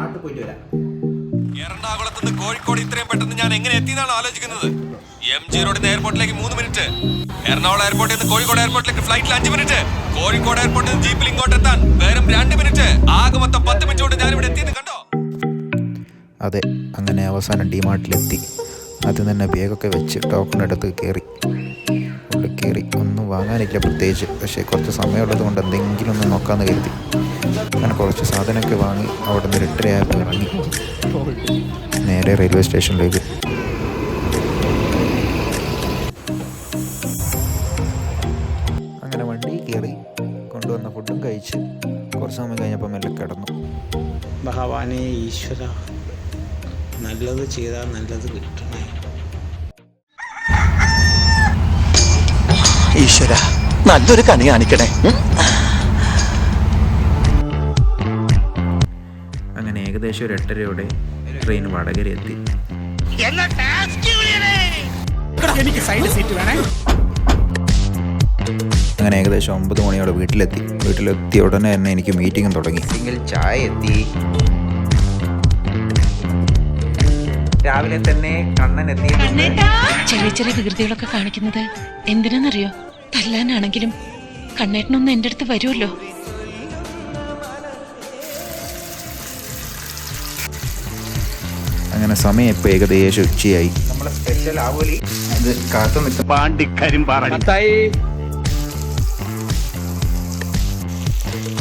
നാട്ടിൽ പോയിട്ട് വരാം. എറണാകുളത്ത് നിന്ന് കോഴിക്കോട് ഇത്രയും പെട്ടെന്ന് ഞാൻ എങ്ങനെ എത്തിയെന്നാണ് ആലോചിക്കുന്നത്? എം ജി റോഡിൽ നിന്ന് എയർപോർട്ടിലേക്ക് മൂന്ന് മിനിറ്റ് എറണാകുളം എയർപോർട്ടിൽ നിന്ന് കോഴിക്കോട് എയർപോർട്ടിലേക്ക് ഫ്ലൈറ്റിൽ അഞ്ച് മിനിറ്റ് കോഴിക്കോട് എയർപോർട്ടിൽ നിന്ന് ജീപ്പിൽ ഇങ്ങോട്ട് എത്താൻ വെറും രണ്ട് മിനിറ്റ് ആകെ മൊത്തം പത്ത് മിനിറ്റ് കൊണ്ട് ഞാൻ ഇവിടെ എത്തിയെന്ന് കണ്ടോ? അതെ അങ്ങനെ അവസാനം ഡിമാർട്ടിലെത്തി ആദ്യം തന്നെ ബാഗൊക്കെ വെച്ച് ടോക്കൺ എടുത്ത് കയറി. കയറി. ഒന്നും വാങ്ങാനില്ല പ്രത്യേകിച്ച്. പക്ഷേ കുറച്ച് സമയമുള്ളത് കൊണ്ട് എന്തെങ്കിലും ഒന്ന് നോക്കാമെന്ന് കരുതി. അങ്ങനെ കുറച്ച് സാധനമൊക്കെ വാങ്ങി അവിടെ നിന്ന് എട്ടരയായപ്പോൾ ഇറങ്ങി. നേരെ റെയിൽവേ സ്റ്റേഷനിലേക്ക്. അങ്ങനെ വണ്ടി കയറി കൊണ്ടുവന്ന ഫുഡും കഴിച്ച് കുറച്ച് സമയം കഴിഞ്ഞപ്പോൾ മെല്ലെ കിടന്നു. ഭഗവാനെ ഈശ്വര. നല്ലത് ചെയ്താൽ നല്ലത് കിട്ടണേ. ഈശ്വര നല്ലൊരു കണി കാണിക്കണേ. അങ്ങനെ ഏകദേശം ഒരു എട്ടരയോടെ ട്രെയിൻ വടകര എത്തി അങ്ങനെ ഏകദേശം ഒമ്പത് മണിയോടെ വീട്ടിലെത്തി. വീട്ടിലെത്തിയ ഉടനെ തന്നെ എനിക്ക് മീറ്റിംഗും തുടങ്ങി. സിംഗിൾ ചായ എത്തി. രാവിലെ തന്നെ കണ്ണൻ എത്തി ചെറിയ ചെറിയ വികൃതികളൊക്കെ കാണിക്കുന്നത് എന്തിനാന്നറിയോ? തല്ലാനാണെങ്കിലും കണ്ണേട്ടനൊന്ന് എന്റെ അടുത്ത് വരുമല്ലോ. അങ്ങനെ സമയം ഇപ്പൊ ഏകദേശം ഉച്ചയായി. നമ്മുടെ സ്പെഷ്യൽ ആവോലി. ഇത് കാത്തു നിൽക്കും.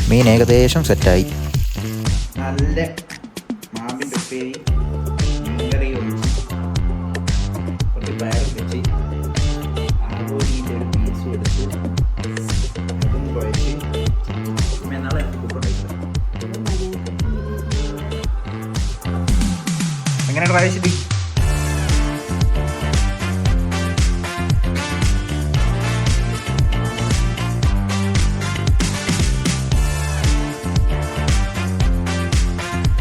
മീൻ ഏകദേശം സെറ്റായി നല്ല മാമ്പിന്റെ ഉപ്പേരി. എങ്ങനെ പ്രാവശ്യത്തി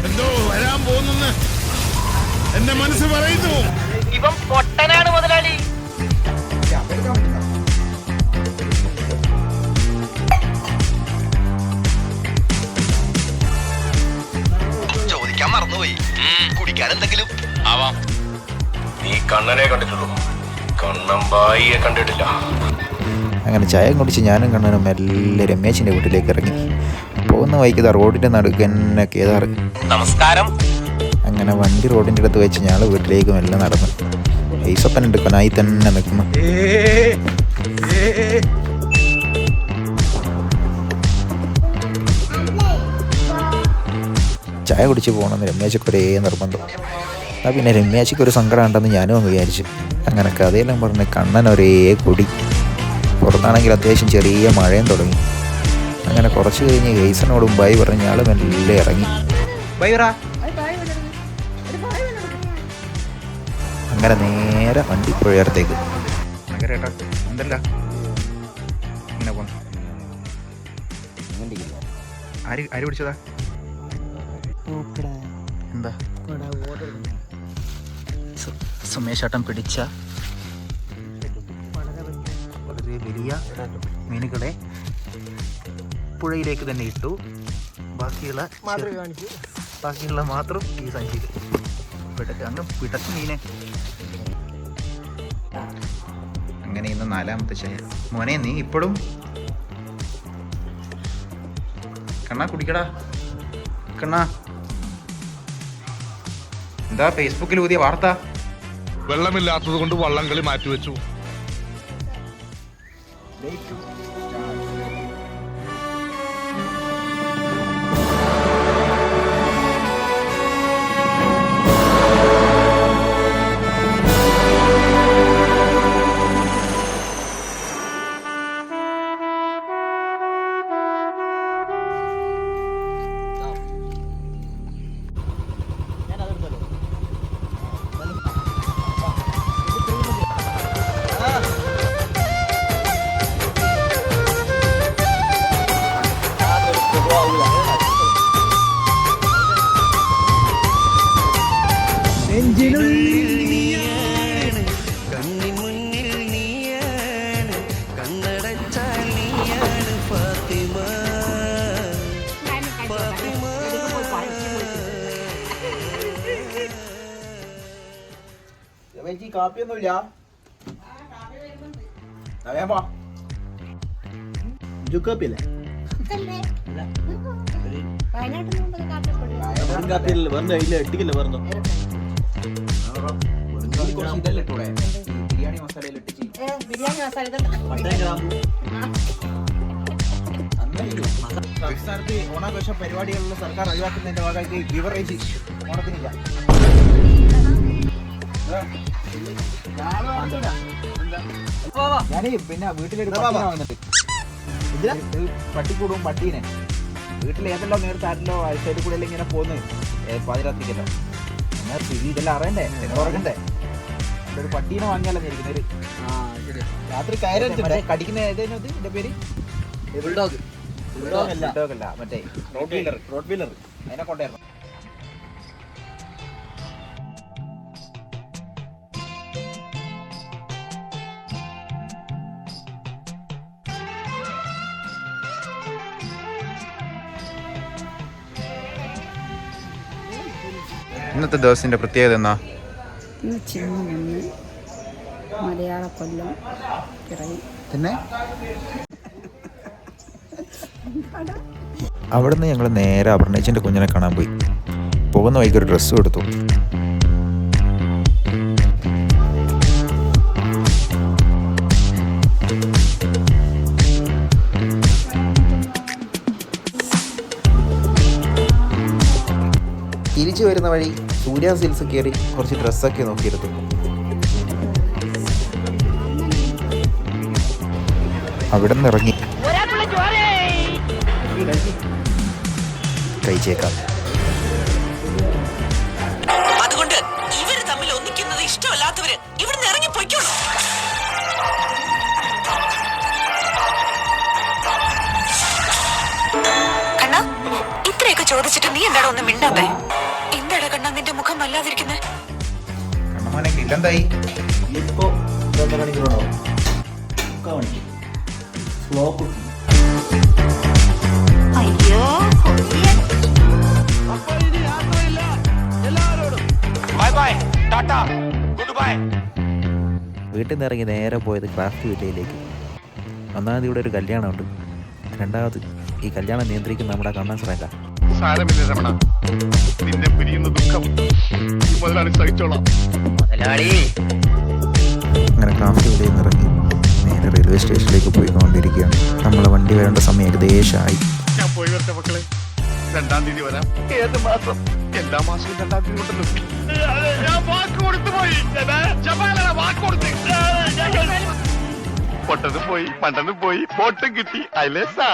എന്തോ വരാൻ പോകുന്നെന്ന് എന്റെ മനസ്സ് പറയുന്നു. ചോദിക്കാൻ മറന്നുപോയി. കുടിക്കാൻ എന്തെങ്കിലും ആവാം. നീ കണ്ണനെ കണ്ടിട്ടുള്ളൂ. കണ്ണമ്പായിയെ കണ്ടിട്ടില്ല. അങ്ങനെ ചായം കുടിച്ച് ഞാനും കണ്ണനും മെല്ലെ രമേശിന്റെ വീട്ടിലേക്ക് ഇറങ്ങി. പോകുന്ന വഴിക്ക് റോഡിന്റെ നടുക്ക് എന്നെ കേതാറ് നമസ്കാരം. അങ്ങനെ വണ്ടി റോഡിന്റെ അടുത്ത് വെച്ച് ഞങ്ങൾ വീട്ടിലേക്കും എല്ലാം നടന്നു. ഐസപ്പൻ എടുക്കാനായി തന്നെ നിൽക്കുന്നു. ചായ കുടിച്ച് പോകണമെന്ന് രമ്യാച്ചയ്ക്ക് ഒരേ നിർബന്ധം. ആ പിന്നെ രമ്യാച്ചയ്ക്ക് ഒരു സങ്കടം ഉണ്ടെന്ന് ഞാനും അങ്ങ് വിചാരിച്ചു. അങ്ങനെ കഥയെല്ലാം പറഞ്ഞ് കണ്ണൻ ഒരേ കൊടി. പുറത്താണെങ്കിൽ അത്യാവശ്യം ചെറിയ മഴയും തുടങ്ങി. അങ്ങനെ കുറച്ച് കഴിഞ്ഞ് ഗെയ്സനോടും ബൈ പറഞ്ഞ ആൾ മെല്ലെ ഇറങ്ങി. അങ്ങനെ നേരെ വണ്ടി പുഴയത്തേക്ക് ആര് ആര് പിടിച്ചതാ? എന്താ? സുമേഷ് ഏട്ടൻ പിടിച്ച വളരെ വലിയ മീനുകളെ പുഴയിലേക്ക് തന്നെ ഇട്ടു. ബാക്കിയുള്ള ബാക്കിയുള്ള മാത്രം ഈ സഞ്ചിയിൽ പിടക്ക് അങ്ങ് പിടക്ക് മീനെ. അങ്ങനെ ഇന്ന് നാലാമത്തെ ചായ മോനെ നീ ഇപ്പോഴും കണ്ണാ കുടിക്കടാ. കണ്ണാ. എന്താ ഫേസ്ബുക്കിൽ പുതിയ വാർത്ത? വെള്ളമില്ലാത്തത് കൊണ്ട് വള്ളംകളി മാറ്റിവെച്ചു. കാപ്പിയൊന്നുമില്ല. വേമ്പാ ജുക്കാപ്പിയല്ലേ കാപ്പിയല്ലേ? പറഞ്ഞു ഇല്ല എട്ടിക്കല്ലേ പറഞ്ഞു ബിരിയാണി ബിരിയാണി മസാല സംസ്ഥാനത്ത് ഓണാഘോഷ പരിപാടികളിൽ സർക്കാർ ഒഴിവാക്കുന്നതിന്റെ ഭാഗമായിട്ട് ബിവറേജ് ഓണത്തിനില്ല. ഞാനേ പിന്നെ വീട്ടിലൊരു പട്ടീനെ വന്നിട്ട് ഇതിന് പട്ടിക്കൂടും പട്ടീനെ. വീട്ടിൽ ഏതെല്ലോ നേരത്തെ ആരെല്ലോ സൈഡിൽ കൂടെ ഇങ്ങനെ പോന്ന് പാതിരാത്തിക്കല്ലോ എന്നാൽ സ്ഥിതി ഇതെല്ലാം അറിയണ്ടേ? ഉറങ്ങണ്ടേ ഒരു പട്ടീനെ വാങ്ങിയാലോ ഇരിക്കുന്നൊരു രാത്രി കയറി കടിക്കുന്ന ഏതായിരുന്നു ഇത് എന്റെ പേര്? ബുൾഡോഗ് ബുൾഡോഗ് അല്ല. ബുൾഡോഗ് അല്ല മറ്റേ റോഡ് വീലർ റോഡ് വീലർ അതിനെ കൊണ്ടായിരുന്നു ഇന്നത്തെ ദിവസത്തിന്റെ പ്രത്യേകത എന്നാ ഇന്ന് ചിങ്ങമൊന്ന് മലയാള കൊല്ലം പിന്നെ? അവിടുന്ന് ഞങ്ങൾ നേരെ അപർണേച്ചിന്റെ കുഞ്ഞിനെ കാണാൻ പോയി. പോകുന്ന വൈകി ഒരു ഡ്രസ്സ് എടുത്തു. തിരിച്ചു വരുന്ന വഴി സൂര്യ സിൽസ് കയറി കുറച്ച് ഡ്രസ്സൊക്കെ നോക്കിയെടുത്തു. അവിടെ നിന്ന് ഇറങ്ങി കഴിച്ചേക്കാം. അതുകൊണ്ട് ഇവർ തമ്മിൽ ഒന്നിക്കുന്നത് ഇഷ്ടമല്ലാത്തവര് ഇവിടുന്ന് ഇറങ്ങി പൊയ്ക്കോളൂ. കണ്ണ ഇത്രയൊക്കെ ചോദിച്ചിട്ട് നീ എന്താണോ ഒന്ന് മിണ്ടാത്തെ കണ്ണമാനെ ഇല്ലെന്തായി ഇപ്പോ മണിക്കൂറോ സ്ലോ കുക്കിംഗ് അയ്യോ വീട്ടിൽ നിന്ന് ഇറങ്ങി നേരെ പോയത് ക്രാഫ്റ്റ് വില്ലയിലേക്ക്. ഒന്നാമത് ഇവിടെ ഒരു കല്യാണമുണ്ട്. രണ്ടാമത് ഈ കല്യാണം നിയന്ത്രിക്കുന്ന നമ്മുടെ കണ്ണൻ ശ്രേങ്ക സാരമില്ല രമണ. നിന്നെ പിരിയുന്ന ദുഃഖം ഈ മുതലാളി സഹിച്ചോളാം. അങ്ങനെ ക്രാഫ്റ്റ് വില്ലയിൽ നിന്ന് ഇറങ്ങി. നേരെ റെയിൽവേ സ്റ്റേഷനിലേക്ക് പോയിക്കൊണ്ടിരിക്കുകയാണ്. നമ്മളെ വണ്ടി വരേണ്ട സമയം ഏകദേശമായി. ഞാൻ പോയി വരട്ടെ മക്കളെ. രണ്ടാം തീയതി വരാം. ഏത് മാസം? എല്ലാ മാസവും രണ്ടാം തീയതി ഉണ്ടല്ലോ. ഞാൻ വാക്ക് കൊടുത്തു പോയി. വാക്ക് കൊടുത്ത്? പൊട്ടനും പോയി മണ്ടനും പോയി ബോട്ടും കിട്ടി. അല്ലേ സാ